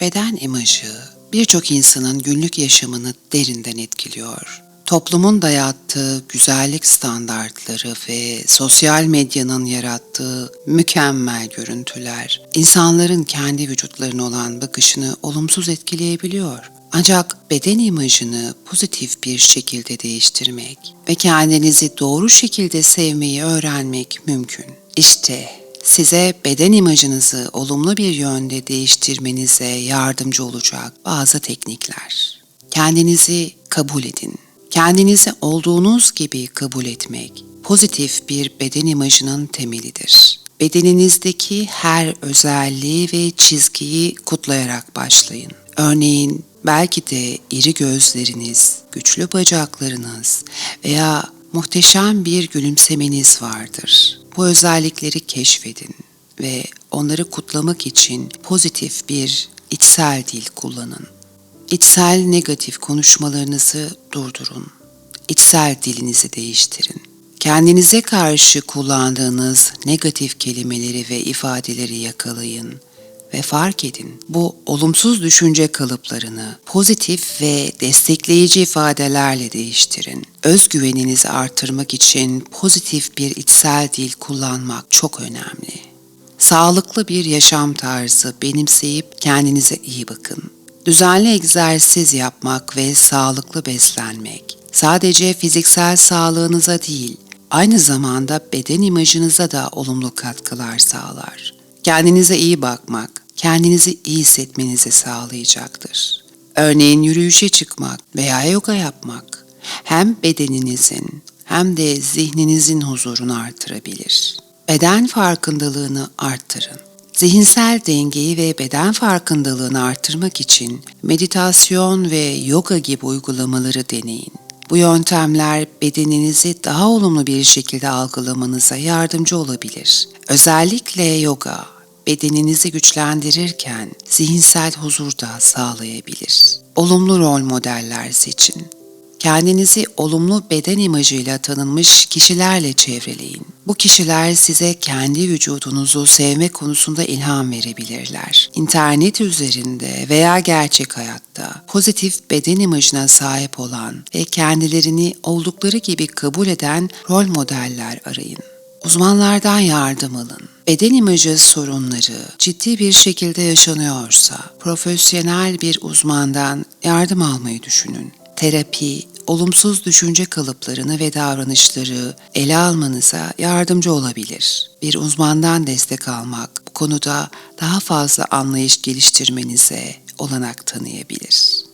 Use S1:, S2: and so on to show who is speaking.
S1: Beden imajı birçok insanın günlük yaşamını derinden etkiliyor. Toplumun dayattığı güzellik standartları ve sosyal medyanın yarattığı mükemmel görüntüler insanların kendi vücutlarına olan bakışını olumsuz etkileyebiliyor. Ancak beden imajını pozitif bir şekilde değiştirmek ve kendinizi doğru şekilde sevmeyi öğrenmek mümkün. İşte size beden imajınızı olumlu bir yönde değiştirmenize yardımcı olacak bazı teknikler. Kendinizi kabul edin. Kendinizi olduğunuz gibi kabul etmek pozitif bir beden imajının temelidir. Bedeninizdeki her özelliği ve çizgiyi kutlayarak başlayın. Örneğin belki de iri gözleriniz, güçlü bacaklarınız veya muhteşem bir gülümsemeniz vardır. Bu özellikleri keşfedin ve onları kutlamak için pozitif bir içsel dil kullanın. İçsel negatif konuşmalarınızı durdurun. İçsel dilinizi değiştirin. Kendinize karşı kullandığınız negatif kelimeleri ve ifadeleri yakalayın ve fark edin. Bu olumsuz düşünce kalıplarını pozitif ve destekleyici ifadelerle değiştirin. Özgüveninizi artırmak için pozitif bir içsel dil kullanmak çok önemli. Sağlıklı bir yaşam tarzı benimseyip kendinize iyi bakın. Düzenli egzersiz yapmak ve sağlıklı beslenmek sadece fiziksel sağlığınıza değil, aynı zamanda beden imajınıza da olumlu katkılar sağlar. Kendinize iyi bakmak, kendinizi iyi hissetmenizi sağlayacaktır. Örneğin yürüyüşe çıkmak veya yoga yapmak hem bedeninizin hem de zihninizin huzurunu artırabilir. Beden farkındalığını arttırın. Zihinsel dengeyi ve beden farkındalığını artırmak için meditasyon ve yoga gibi uygulamaları deneyin. Bu yöntemler bedeninizi daha olumlu bir şekilde algılamanıza yardımcı olabilir. Özellikle yoga bedeninizi güçlendirirken zihinsel huzur da sağlayabilir. Olumlu rol modeller seçin. Kendinizi olumlu beden imajıyla tanınmış kişilerle çevreleyin. Bu kişiler size kendi vücudunuzu sevme konusunda ilham verebilirler. İnternet üzerinde veya gerçek hayatta pozitif beden imajına sahip olan ve kendilerini oldukları gibi kabul eden rol modeller arayın. Uzmanlardan yardım alın. Beden imajı sorunları ciddi bir şekilde yaşanıyorsa profesyonel bir uzmandan yardım almayı düşünün. Terapi, olumsuz düşünce kalıplarını ve davranışları ele almanıza yardımcı olabilir. Bir uzmandan destek almak bu konuda daha fazla anlayış geliştirmenize olanak tanıyabilir.